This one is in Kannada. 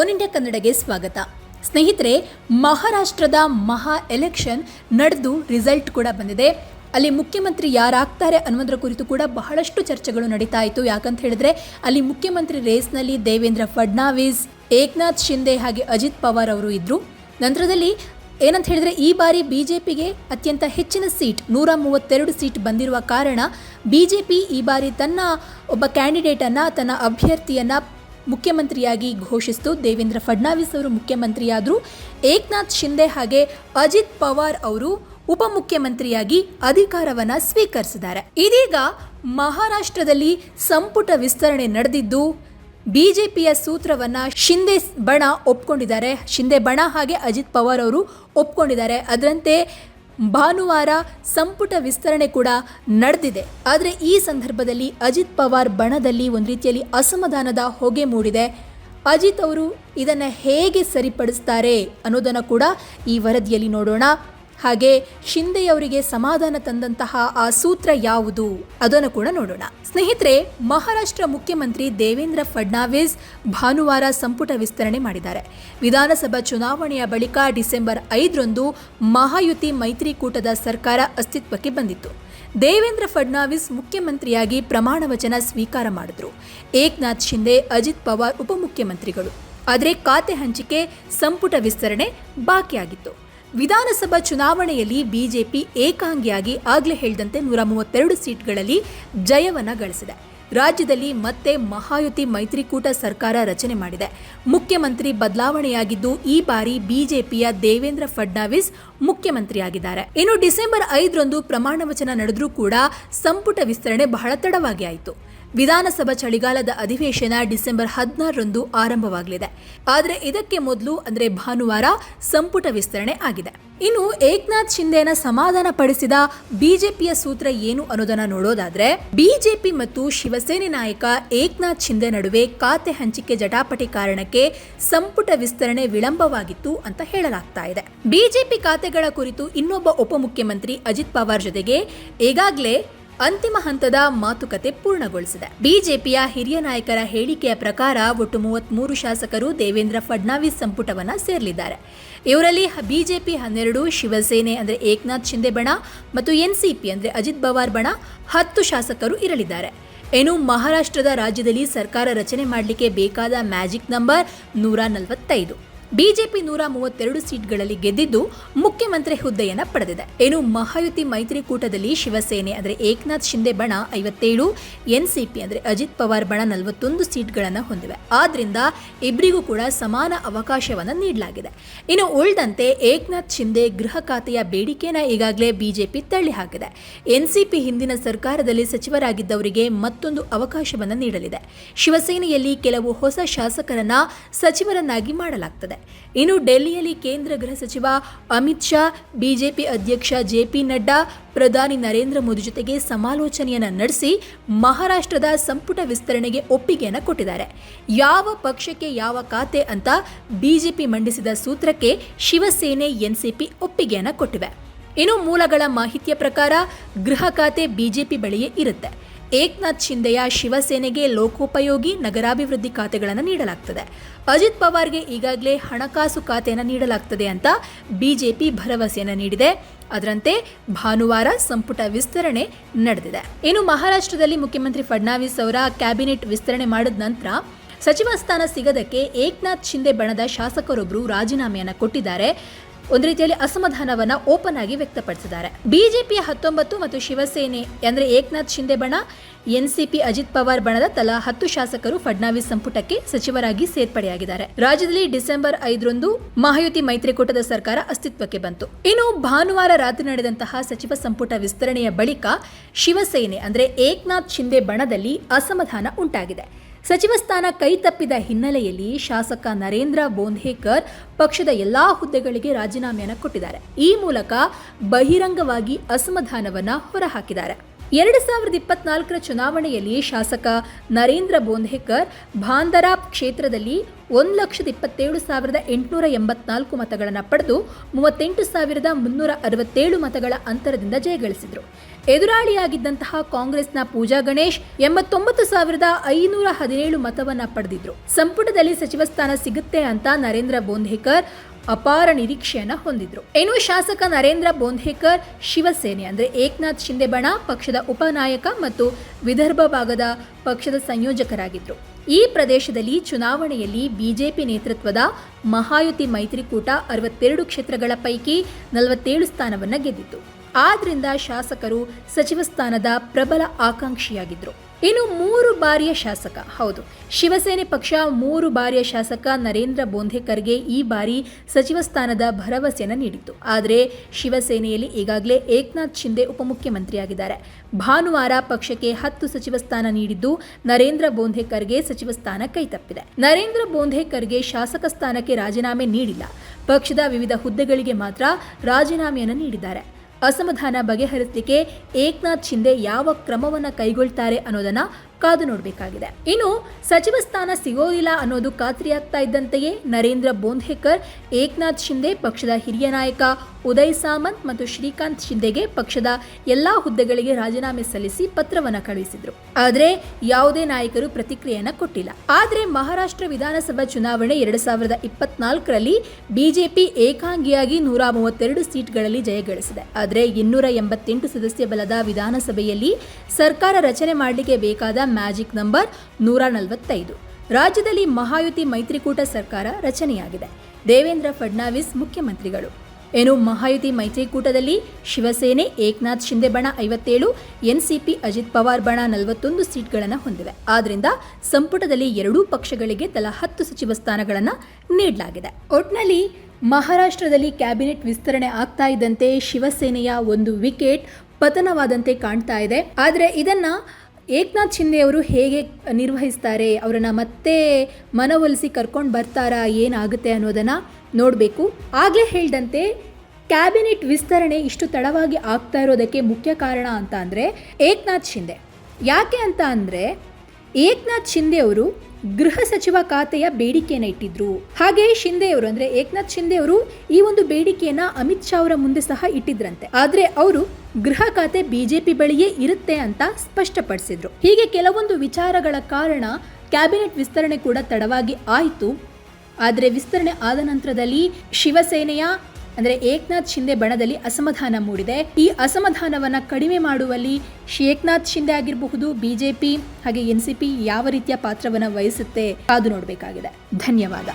ಒನ್ ಇಂಡಿಯಾ ಕನ್ನಡಗೆ ಸ್ವಾಗತ. ಸ್ನೇಹಿತರೆ, ಮಹಾರಾಷ್ಟ್ರದ ಮಹಾ ಎಲೆಕ್ಷನ್ ನಡೆದು ರಿಸಲ್ಟ್ ಕೂಡ ಬಂದಿದೆ. ಅಲ್ಲಿ ಮುಖ್ಯಮಂತ್ರಿ ಯಾರಾಗ್ತಾರೆ ಅನ್ನೋದ್ರ ಕುರಿತು ಕೂಡ ಬಹಳಷ್ಟು ಚರ್ಚೆಗಳು ನಡೀತಾ ಇತ್ತು. ಯಾಕಂತ ಹೇಳಿದ್ರೆ, ಅಲ್ಲಿ ಮುಖ್ಯಮಂತ್ರಿ ರೇಸ್ನಲ್ಲಿ ದೇವೇಂದ್ರ ಫಡ್ನಾವಿಸ್, ಏಕನಾಥ್ ಶಿಂದೆ ಹಾಗೆ ಅಜಿತ್ ಪವಾರ್ ಅವರು ಇದ್ರು. ನಂತರದಲ್ಲಿ ಏನಂತ ಹೇಳಿದ್ರೆ, ಈ ಬಾರಿ ಬಿಜೆಪಿಗೆ ಅತ್ಯಂತ ಹೆಚ್ಚಿನ ಸೀಟ್ ನೂರ ಮೂವತ್ತೆರಡು ಸೀಟ್ ಬಂದಿರುವ ಕಾರಣ, ಬಿಜೆಪಿ ಈ ಬಾರಿ ತನ್ನ ಒಬ್ಬ ಕ್ಯಾಂಡಿಡೇಟನ್ನು ತನ್ನ ಅಭ್ಯರ್ಥಿಯನ್ನು ಮುಖ್ಯಮಂತ್ರಿಯಾಗಿ ಘೋಷಿಸಿತು. ದೇವೇಂದ್ರ ಫಡ್ನಾವಿಸ್ ಅವರು ಮುಖ್ಯಮಂತ್ರಿಯಾದರು. ಏಕ್ನಾಥ್ ಶಿಂದೆ ಹಾಗೆ ಅಜಿತ್ ಪವಾರ್ ಅವರು ಉಪಮುಖ್ಯಮಂತ್ರಿಯಾಗಿ ಅಧಿಕಾರವನ್ನ ಸ್ವೀಕರಿಸಿದ್ದಾರೆ. ಇದೀಗ ಮಹಾರಾಷ್ಟ್ರದಲ್ಲಿ ಸಂಪುಟ ವಿಸ್ತರಣೆ ನಡೆದಿದ್ದು, ಬಿಜೆಪಿಯ ಸೂತ್ರವನ್ನ ಶಿಂದೆ ಬಣ ಒಪ್ಕೊಂಡಿದ್ದಾರೆ. ಶಿಂದೆ ಬಣ ಹಾಗೆ ಅಜಿತ್ ಪವಾರ್ ಅವರು ಒಪ್ಕೊಂಡಿದ್ದಾರೆ. ಅದರಂತೆ ಭಾನುವಾರ ಸಂಪುಟ ವಿಸ್ತರಣೆ ಕೂಡ ನಡೆದಿದೆ. ಆದರೆ ಈ ಸಂದರ್ಭದಲ್ಲಿ ಅಜಿತ್ ಪವಾರ್ ಬಣದಲ್ಲಿ ಒಂದು ರೀತಿಯಲ್ಲಿ ಅಸಮಾಧಾನದ ಹೊಗೆ ಮೂಡಿದೆ. ಅಜಿತ್ ಅವರು ಇದನ್ನು ಹೇಗೆ ಸರಿಪಡಿಸ್ತಾರೆ ಅನ್ನೋದನ್ನು ಕೂಡ ಈ ವರದಿಯಲ್ಲಿ ನೋಡೋಣ. ಹಾಗೆ ಶಿಂದೆಯವರಿಗೆ ಸಮಾಧಾನ ತಂದಂತಹ ಆ ಸೂತ್ರ ಯಾವುದು? ಅದನ್ನು ಕೂಡ ನೋಡೋಣ. ಸ್ನೇಹಿತರೆ, ಮಹಾರಾಷ್ಟ್ರ ಮುಖ್ಯಮಂತ್ರಿ ದೇವೇಂದ್ರ ಫಡ್ನಾವಿಸ್ ಭಾನುವಾರ ಸಂಪುಟ ವಿಸ್ತರಣೆ ಮಾಡಿದ್ದಾರೆ. ವಿಧಾನಸಭಾ ಚುನಾವಣೆಯ ಬಳಿಕ ಡಿಸೆಂಬರ್ ಐದರಂದು ಮಹಾಯುತಿ ಮೈತ್ರಿಕೂಟದ ಸರ್ಕಾರ ಅಸ್ತಿತ್ವಕ್ಕೆ ಬಂದಿತ್ತು. ದೇವೇಂದ್ರ ಫಡ್ನಾವಿಸ್ ಮುಖ್ಯಮಂತ್ರಿಯಾಗಿ ಪ್ರಮಾಣ ವಚನ ಸ್ವೀಕಾರ ಮಾಡಿದ್ರು. ಏಕನಾಥ್ ಶಿಂದೆ, ಅಜಿತ್ ಪವಾರ್ ಉಪಮುಖ್ಯಮಂತ್ರಿಗಳು. ಆದರೆ ಖಾತೆ ಹಂಚಿಕೆ ಸಂಪುಟ ವಿಸ್ತರಣೆ ಬಾಕಿಯಾಗಿತ್ತು. ವಿಧಾನಸಭಾ ಚುನಾವಣೆಯಲ್ಲಿ ಬಿಜೆಪಿ ಏಕಾಂಗಿಯಾಗಿ ಆಗಲೇ ಹೇಳಿದಂತೆ ನೂರ ಮೂವತ್ತೆರಡು ಸೀಟ್ಗಳಲ್ಲಿ ಜಯವನ್ನು ಗಳಿಸಿದೆ. ರಾಜ್ಯದಲ್ಲಿ ಮತ್ತೆ ಮಹಾಯುತಿ ಮೈತ್ರಿಕೂಟ ಸರ್ಕಾರ ರಚನೆ ಮಾಡಿದೆ. ಮುಖ್ಯಮಂತ್ರಿ ಬದಲಾವಣೆಯಾಗಿದ್ದು ಈ ಬಾರಿ ಬಿಜೆಪಿಯ ದೇವೇಂದ್ರ ಫಡ್ನಾವಿಸ್ ಮುಖ್ಯಮಂತ್ರಿಯಾಗಿದ್ದಾರೆ. ಇನ್ನು ಡಿಸೆಂಬರ್ ಐದರಂದು ಪ್ರಮಾಣ ವಚನ ನಡೆದರೂ ಕೂಡ ಸಂಪುಟ ವಿಸ್ತರಣೆ ಬಹಳ ತಡವಾಗಿ ಆಯಿತು. ವಿಧಾನಸಭಾ ಚಳಿಗಾಲದ ಅಧಿವೇಶನ ಡಿಸೆಂಬರ್ ಹದಿನಾರರಂದು ಆರಂಭವಾಗಲಿದೆ. ಆದರೆ ಇದಕ್ಕೆ ಮೊದಲು ಅಂದರೆ ಭಾನುವಾರ ಸಂಪುಟ ವಿಸ್ತರಣೆ ಆಗಿದೆ. ಇನ್ನು ಏಕ್ನಾಥ್ ಶಿಂದೆನ ಸಮಾಧಾನ ಪಡಿಸಿದ ಬಿಜೆಪಿಯ ಸೂತ್ರ ಏನು ಅನ್ನೋದನ್ನ ನೋಡೋದಾದ್ರೆ, ಬಿಜೆಪಿ ಮತ್ತು ಶಿವಸೇನೆ ನಾಯಕ ಏಕ್ನಾಥ್ ಶಿಂದೆ ನಡುವೆ ಖಾತೆ ಹಂಚಿಕೆ ಜಟಾಪಟಿ ಕಾರಣಕ್ಕೆ ಸಂಪುಟ ವಿಸ್ತರಣೆ ವಿಳಂಬವಾಗಿತ್ತು ಅಂತ ಹೇಳಲಾಗ್ತಾ ಇದೆ. ಬಿಜೆಪಿ ಖಾತೆಗಳ ಕುರಿತು ಇನ್ನೊಬ್ಬ ಉಪಮುಖ್ಯಮಂತ್ರಿ ಅಜಿತ್ ಪವಾರ್ ಜೊತೆಗೆ ಈಗಾಗಲೇ ಅಂತಿಮ ಹಂತದ ಮಾತುಕತೆ ಪೂರ್ಣಗೊಳಿಸಿದೆ. ಬಿಜೆಪಿಯ ಹಿರಿಯ ನಾಯಕರ ಹೇಳಿಕೆಯ ಪ್ರಕಾರ ಒಟ್ಟು ಮೂವತ್ಮೂರು ಶಾಸಕರು ದೇವೇಂದ್ರ ಫಡ್ನಾವಿಸ್ ಸಂಪುಟವನ್ನ ಸೇರಲಿದ್ದಾರೆ. ಇವರಲ್ಲಿ ಬಿಜೆಪಿ ಹನ್ನೆರಡು, ಶಿವಸೇನೆ ಅಂದರೆ ಏಕನಾಥ್ ಶಿಂದೆ ಬಣ ಮತ್ತು ಎನ್ಸಿಪಿ ಅಂದರೆ ಅಜಿತ್ ಪವಾರ್ ಬಣ ಹತ್ತು ಶಾಸಕರು ಇರಲಿದ್ದಾರೆ. ಏನು ಮಹಾರಾಷ್ಟ್ರದ ರಾಜ್ಯದಲ್ಲಿ ಸರ್ಕಾರ ರಚನೆ ಮಾಡಲಿಕ್ಕೆ ಬೇಕಾದ ಮ್ಯಾಜಿಕ್ ನಂಬರ್ ನೂರ ನಲವತ್ತೈದು. ಬಿಜೆಪಿ ನೂರ ಮೂವತ್ತೆರಡು ಸೀಟ್ಗಳಲ್ಲಿ ಗೆದ್ದಿದ್ದು ಮುಖ್ಯಮಂತ್ರಿ ಹುದ್ದೆಯನ್ನ ಪಡೆದಿದೆ. ಏನು ಮಹಾಯುತಿ ಮೈತ್ರಿಕೂಟದಲ್ಲಿ ಶಿವಸೇನೆ ಅಂದ್ರೆ ಏಕನಾಥ್ ಶಿಂದೆ ಬಣ ಐವತ್ತೇಳು, ಎನ್ಸಿಪಿ ಅಂದ್ರೆ ಅಜಿತ್ ಪವಾರ್ ಬಣ ನಲವತ್ತೊಂದು ಸೀಟ್ಗಳನ್ನು ಹೊಂದಿವೆ. ಆದ್ದರಿಂದ ಇಬ್ಬರಿಗೂ ಕೂಡ ಸಮಾನ ಅವಕಾಶವನ್ನ ನೀಡಲಾಗಿದೆ. ಇನ್ನು ಉಳಿದಂತೆ ಏಕನಾಥ್ ಶಿಂದೆ ಗೃಹ ಖಾತೆಯ ಬೇಡಿಕೆನ ಈಗಾಗಲೇ ಬಿಜೆಪಿ ತಳ್ಳಿ ಹಾಕಿದೆ. ಎನ್ಸಿಪಿ ಹಿಂದಿನ ಸರ್ಕಾರದಲ್ಲಿ ಸಚಿವರಾಗಿದ್ದವರಿಗೆ ಮತ್ತೊಂದು ಅವಕಾಶವನ್ನ ನೀಡಲಿದೆ. ಶಿವಸೇನೆಯಲ್ಲಿ ಕೆಲವು ಹೊಸ ಶಾಸಕರನ್ನ ಸಚಿವರನ್ನಾಗಿ ಮಾಡಲಾಗ್ತದೆ. ಇನ್ನು ಡೆಲ್ಲಿಯಲ್ಲಿ ಕೇಂದ್ರ ಗೃಹ ಸಚಿವ ಅಮಿತ್ ಶಾ, ಬಿಜೆಪಿ ಅಧ್ಯಕ್ಷ ಜೆ ಪಿ ನಡ್ಡಾ, ಪ್ರಧಾನಿ ನರೇಂದ್ರ ಮೋದಿ ಜೊತೆಗೆ ಸಮಾಲೋಚನೆಯನ್ನ ನಡೆಸಿ ಮಹಾರಾಷ್ಟ್ರದ ಸಂಪುಟ ವಿಸ್ತರಣೆಗೆ ಒಪ್ಪಿಗೆಯನ್ನು ಕೊಟ್ಟಿದ್ದಾರೆ. ಯಾವ ಪಕ್ಷಕ್ಕೆ ಯಾವ ಖಾತೆ ಅಂತ ಬಿಜೆಪಿ ಮಂಡಿಸಿದ ಸೂತ್ರಕ್ಕೆ ಶಿವಸೇನೆ, ಎನ್ಸಿಪಿ ಒಪ್ಪಿಗೆಯನ್ನು ಕೊಟ್ಟಿವೆ. ಇನ್ನು ಮೂಲಗಳ ಮಾಹಿತಿಯ ಪ್ರಕಾರ ಗೃಹ ಖಾತೆ ಬಿಜೆಪಿ ಬಳಿಯೇ ಇರುತ್ತೆ. ಏಕ್ನಾಥ್ ಶಿಂದೆಯ ಶಿವಸೇನೆಗೆ ಲೋಕೋಪಯೋಗಿ ನಗರಾಭಿವೃದ್ಧಿ ಖಾತೆಗಳನ್ನು ನೀಡಲಾಗ್ತದೆ. ಅಜಿತ್ ಪವಾರ್ಗೆ ಈಗಾಗಲೇ ಹಣಕಾಸು ಖಾತೆಯನ್ನು ನೀಡಲಾಗ್ತದೆ ಅಂತ ಬಿಜೆಪಿ ಭರವಸೆಯನ್ನು ನೀಡಿದೆ. ಅದರಂತೆ ಭಾನುವಾರ ಸಂಪುಟ ವಿಸ್ತರಣೆ ನಡೆದಿದೆ. ಇನ್ನು ಮಹಾರಾಷ್ಟ್ರದಲ್ಲಿ ಮುಖ್ಯಮಂತ್ರಿ ಫಡ್ನಾವಿಸ್ ಅವರ ಕ್ಯಾಬಿನೆಟ್ ವಿಸ್ತರಣೆ ಮಾಡಿದ ನಂತರ ಸಚಿವ ಸ್ಥಾನ ಸಿಗದಕ್ಕೆ ಏಕ್ನಾಥ್ ಶಿಂದೆ ಬಣದ ಶಾಸಕರೊಬ್ಬರು ರಾಜೀನಾಮೆಯನ್ನು ಕೊಟ್ಟಿದ್ದಾರೆ. ಒಂದು ರೀತಿಯಲ್ಲಿ ಅಸಮಾಧಾನವನ್ನ ಓಪನ್ ಆಗಿ ವ್ಯಕ್ತಪಡಿಸಿದ್ದಾರೆ. ಬಿಜೆಪಿಯ ಹತ್ತೊಂಬತ್ತು ಮತ್ತು ಶಿವಸೇನೆ ಅಂದ್ರೆ ಏಕನಾಥ್ ಶಿಂದೆ ಬಣ, ಎನ್ಸಿಪಿ ಅಜಿತ್ ಪವಾರ್ ಬಣದ ತಲಾ ಹತ್ತು ಶಾಸಕರು ಫಡ್ನಾವಿಸ್ ಸಂಪುಟಕ್ಕೆ ಸಚಿವರಾಗಿ ಸೇರ್ಪಡೆಯಾಗಿದ್ದಾರೆ. ರಾಜ್ಯದಲ್ಲಿ ಡಿಸೆಂಬರ್ ಐದರಂದು ಮಹಾಯುತಿ ಮೈತ್ರಿಕೂಟದ ಸರ್ಕಾರ ಅಸ್ತಿತ್ವಕ್ಕೆ ಬಂತು. ಇನ್ನು ಭಾನುವಾರ ರಾತ್ರಿ ನಡೆದಂತಹ ಸಚಿವ ಸಂಪುಟ ವಿಸ್ತರಣೆಯ ಬಳಿಕ ಶಿವಸೇನೆ ಅಂದ್ರೆ ಏಕ್ನಾಥ್ ಶಿಂದೆ ಬಣದಲ್ಲಿ ಅಸಮಾಧಾನ ಉಂಟಾಗಿದೆ. ಸಚಿವ ಸ್ಥಾನ ಕೈತಪ್ಪಿದ ಹಿನ್ನೆಲೆಯಲ್ಲಿ ಶಾಸಕ ನರೇಂದ್ರ ಬೋಂಧೇಕರ್ ಪಕ್ಷದ ಎಲ್ಲಾ ಹುದ್ದೆಗಳಿಗೆ ರಾಜೀನಾಮೆಯನ್ನು ಕೊಟ್ಟಿದ್ದಾರೆ. ಈ ಮೂಲಕ ಬಹಿರಂಗವಾಗಿ ಅಸಮಾಧಾನವನ್ನ ಹೊರಹಾಕಿದ್ದಾರೆ. ಎರಡು ಸಾವಿರದ ಇಪ್ಪತ್ನಾಲ್ಕರ ಚುನಾವಣೆಯಲ್ಲಿ ಶಾಸಕ ನರೇಂದ್ರ ಬೋಂಧೇಕರ್ ಭಾಂದರಾ ಕ್ಷೇತ್ರದಲ್ಲಿ ಒಂದು ಲಕ್ಷದ ಇಪ್ಪತ್ತೇಳು ಸಾವಿರದ ಎಂಟುನೂರ ಎಂಬತ್ನಾಲ್ಕು ಮತಗಳನ್ನು ಪಡೆದು ಮೂವತ್ತೆಂಟು ಸಾವಿರದ ಮುನ್ನೂರ ಅರವತ್ತೇಳು ಮತಗಳ ಅಂತರದಿಂದ ಜಯಗಳಿಸಿದರು. ಎದುರಾಳಿಯಾಗಿದ್ದಂತಹ ಕಾಂಗ್ರೆಸ್ನ ಪೂಜಾ ಗಣೇಶ್ ಎಂಬತ್ತೊಂಬತ್ತು ಸಾವಿರದ ಐನೂರ ಹದಿನೇಳು ಮತವನ್ನ ಪಡೆದಿದ್ರು. ಸಂಪುಟದಲ್ಲಿ ಸಚಿವ ಸ್ಥಾನ ಸಿಗುತ್ತೆ ಅಂತ ನರೇಂದ್ರ ಬೋಂಧೇಕರ್ ಅಪಾರ ನಿರೀಕ್ಷೆಯನ್ನು ಹೊಂದಿದ್ರು. ಇನ್ನು ಶಾಸಕ ನರೇಂದ್ರ ಬೋಂಧೇಕರ್ ಶಿವಸೇನೆ ಅಂದ್ರೆ ಏಕನಾಥ್ ಶಿಂದೆ ಬಣ ಪಕ್ಷದ ಉಪನಾಯಕ ಮತ್ತು ವಿದರ್ಭ ಭಾಗದ ಪಕ್ಷದ ಸಂಯೋಜಕರಾಗಿದ್ರು. ಈ ಪ್ರದೇಶದಲ್ಲಿ ಚುನಾವಣೆಯಲ್ಲಿ ಬಿಜೆಪಿ ನೇತೃತ್ವದ ಮಹಾಯುತಿ ಮೈತ್ರಿಕೂಟ ಅರವತ್ತೆರಡು ಕ್ಷೇತ್ರಗಳ ಪೈಕಿ ನಲವತ್ತೇಳು ಸ್ಥಾನವನ್ನು ಗೆದ್ದಿತ್ತು. ಆದ್ದರಿಂದ ಶಾಸಕರು ಸಚಿವ ಸ್ಥಾನದ ಪ್ರಬಲ ಆಕಾಂಕ್ಷಿಯಾಗಿದ್ರು. ಇನ್ನು ಮೂರು ಬಾರಿಯ ಶಾಸಕ, ಹೌದು. ಶಿವಸೇನೆ ಪಕ್ಷ ಮೂರು ಬಾರಿಯ ಶಾಸಕ ನರೇಂದ್ರ ಬೋಂಧೇಕರ್ಗೆ ಈ ಬಾರಿ ಸಚಿವ ಸ್ಥಾನದ ಭರವಸೆಯನ್ನು ನೀಡಿತ್ತು. ಆದರೆ ಶಿವಸೇನೆಯಲ್ಲಿ ಈಗಾಗಲೇ ಏಕನಾಥ್ ಶಿಂದೆ ಉಪಮುಖ್ಯಮಂತ್ರಿಯಾಗಿದ್ದಾರೆ. ಭಾನುವಾರ ಪಕ್ಷಕ್ಕೆ ಹತ್ತು ಸಚಿವ ಸ್ಥಾನ ನೀಡಿದ್ದು ನರೇಂದ್ರ ಬೋಂಧೇಕರ್ಗೆ ಸಚಿವ ಸ್ಥಾನ ಕೈತಪ್ಪಿದೆ ನರೇಂದ್ರ ಬೋಂಧೇಕರ್ಗೆ ಶಾಸಕ ಸ್ಥಾನಕ್ಕೆ ರಾಜೀನಾಮೆ ನೀಡಿಲ್ಲ. ಪಕ್ಷದ ವಿವಿಧ ಹುದ್ದೆಗಳಿಗೆ ಮಾತ್ರ ರಾಜೀನಾಮೆಯನ್ನು ನೀಡಿದ್ದಾರೆ. ಅಸಮಾಧಾನ ಬಗೆಹರಿಸಲಿಕ್ಕೆ ಏಕನಾಥ್ ಶಿಂದೆ ಯಾವ ಕ್ರಮವನ್ನು ಕೈಗೊಳ್ತಾರೆ ಅನ್ನೋದನ್ನ ಕಾದು ನೋಡಬೇಕಾಗಿದೆ. ಇನ್ನು ಸಚಿವ ಸ್ಥಾನ ಸಿಗೋದಿಲ್ಲ ಅನ್ನೋದು ಖಾತ್ರಿಯಾಗ್ತಾ ಇದ್ದಂತೆಯೇ ನರೇಂದ್ರ ಬೋಂಧೇಕರ್ ಏಕನಾಥ್ ಶಿಂದೆ ಪಕ್ಷದ ಹಿರಿಯ ನಾಯಕ ಉದಯ್ ಸಾಮಂತ್ ಮತ್ತು ಶ್ರೀಕಾಂತ್ ಶಿಂದೆಗೆ ಪಕ್ಷದ ಎಲ್ಲಾ ಹುದ್ದೆಗಳಿಗೆ ರಾಜೀನಾಮೆ ಸಲ್ಲಿಸಿ ಪತ್ರವನ್ನು ಕಳುಹಿಸಿದ್ರು. ಆದರೆ ಯಾವುದೇ ನಾಯಕರು ಪ್ರತಿಕ್ರಿಯೆಯನ್ನ ಕೊಟ್ಟಿಲ್ಲ. ಆದರೆ ಮಹಾರಾಷ್ಟ್ರ ವಿಧಾನಸಭಾ ಚುನಾವಣೆ ಎರಡ್ ಸಾವಿರದ ಇಪ್ಪತ್ನಾಲ್ಕರಲ್ಲಿ ಬಿಜೆಪಿ ಏಕಾಂಗಿಯಾಗಿ ನೂರ ಮೂವತ್ತೆರಡು ಸೀಟ್ಗಳಲ್ಲಿ ಜಯಗಳಿಸಿದೆ ಆದರೆ ಇನ್ನೂರ ಎಂಬತ್ತೆಂಟು ಸದಸ್ಯ ಬಲದ ವಿಧಾನಸಭೆಯಲ್ಲಿ ಸರ್ಕಾರ ರಚನೆ ಮಾಡಲಿಕ್ಕೆ ಬೇಕಾದ ಮ್ಯಾಜಿಕ್ ನಂಬರ್ ನೂರ ನಲವತ್ತೈದು. ರಾಜ್ಯದಲ್ಲಿ ಮಹಾಯುತಿ ಮೈತ್ರಿಕೂಟ ಸರ್ಕಾರ ರಚನೆಯಾಗಿದೆ. ದೇವೇಂದ್ರ ಫಡ್ನಾವಿಸ್ ಮುಖ್ಯಮಂತ್ರಿಗಳು. ಏನು ಮಹಾಯುತಿ ಮೈತ್ರಿಕೂಟದಲ್ಲಿ ಶಿವಸೇನೆ, ಏಕನಾಥ್ ಶಿಂದೆ ಬಣ ಐವತ್ತೇಳು, ಎನ್ಸಿಪಿ ಅಜಿತ್ ಪವಾರ್ ಬಣ ನಲವತ್ತೊಂದು ಸೀಟ್ಗಳನ್ನು ಹೊಂದಿವೆ. ಆದ್ದರಿಂದ ಸಂಪುಟದಲ್ಲಿ ಎರಡೂ ಪಕ್ಷಗಳಿಗೆ ತಲಾ ಹತ್ತು ಸಚಿವ ಸ್ಥಾನಗಳನ್ನು ನೀಡಲಾಗಿದೆ. ಒಟ್ನಲ್ಲಿ ಮಹಾರಾಷ್ಟ್ರದಲ್ಲಿ ಕ್ಯಾಬಿನೆಟ್ ವಿಸ್ತರಣೆ ಆಗ್ತಾ ಇದ್ದಂತೆ ಶಿವಸೇನೆಯ ಒಂದು ವಿಕೆಟ್ ಪತನವಾದಂತೆ ಕಾಣ್ತಾ ಇದೆ. ಆದರೆ ಇದನ್ನ ಏಕನಾಥ್ ಶಿಂದೆ ಅವರು ಹೇಗೆ ನಿರ್ವಹಿಸ್ತಾರೆ, ಅವರನ್ನು ಮತ್ತೆ ಮನವೊಲಿಸಿ ಕರ್ಕೊಂಡು ಬರ್ತಾರಾ, ಏನಾಗುತ್ತೆ ಅನ್ನೋದನ್ನ ನೋಡಬೇಕು. ಆಗಲೇ ಹೇಳಿದಂತೆ, ಕ್ಯಾಬಿನೆಟ್ ವಿಸ್ತರಣೆ ಇಷ್ಟು ತಡವಾಗಿ ಆಗ್ತಾ ಇರೋದಕ್ಕೆ ಮುಖ್ಯ ಕಾರಣ ಅಂತ ಅಂದರೆ ಏಕನಾಥ್ ಶಿಂದೆ. ಯಾಕೆ ಅಂತ ಅಂದರೆ, ಏಕನಾಥ್ ಶಿಂದೆ ಅವರು ಗೃಹ ಸಚಿವ ಖಾತೆಯ ಬೇಡಿಕೆಯನ್ನು ಇಟ್ಟಿದ್ರು. ಹಾಗೆ ಶಿಂದೆಯವರು ಅಂದ್ರೆ ಏಕನಾಥ್ ಶಿಂದೆ ಅವರು ಈ ಒಂದು ಬೇಡಿಕೆಯನ್ನ ಅಮಿತ್ ಶಾ ಅವರ ಮುಂದೆ ಸಹ ಇಟ್ಟಿದ್ರಂತೆ. ಆದ್ರೆ ಅವರು ಗೃಹ ಖಾತೆ ಬಿಜೆಪಿ ಬಳಿಯೇ ಇರುತ್ತೆ ಅಂತ ಸ್ಪಷ್ಟಪಡಿಸಿದ್ರು. ಹೀಗೆ ಕೆಲವೊಂದು ವಿಚಾರಗಳ ಕಾರಣ ಕ್ಯಾಬಿನೆಟ್ ವಿಸ್ತರಣೆ ಕೂಡ ತಡವಾಗಿ ಆಯಿತು. ಆದರೆ ವಿಸ್ತರಣೆ ಆದ ನಂತರದಲ್ಲಿ ಶಿವಸೇನೆಯ ಅಂದರೆ ಏಕನಾಥ್ ಶಿಂದೆ ಬಣದಲ್ಲಿ ಅಸಮಾಧಾನ ಮೂಡಿದೆ. ಈ ಅಸಮಾಧಾನವನ್ನು ಕಡಿಮೆ ಮಾಡುವಲ್ಲಿ ಶೇಖನಾಥ್ ಶಿಂದೆ ಆಗಿರಬಹುದು, ಬಿಜೆಪಿ ಹಾಗೆ ಎನ್ಸಿಪಿ ಯಾವ ರೀತಿಯ ಪಾತ್ರವನ್ನು ವಹಿಸುತ್ತೆ ಕಾದು ನೋಡಬೇಕಾಗಿದೆ. ಧನ್ಯವಾದ.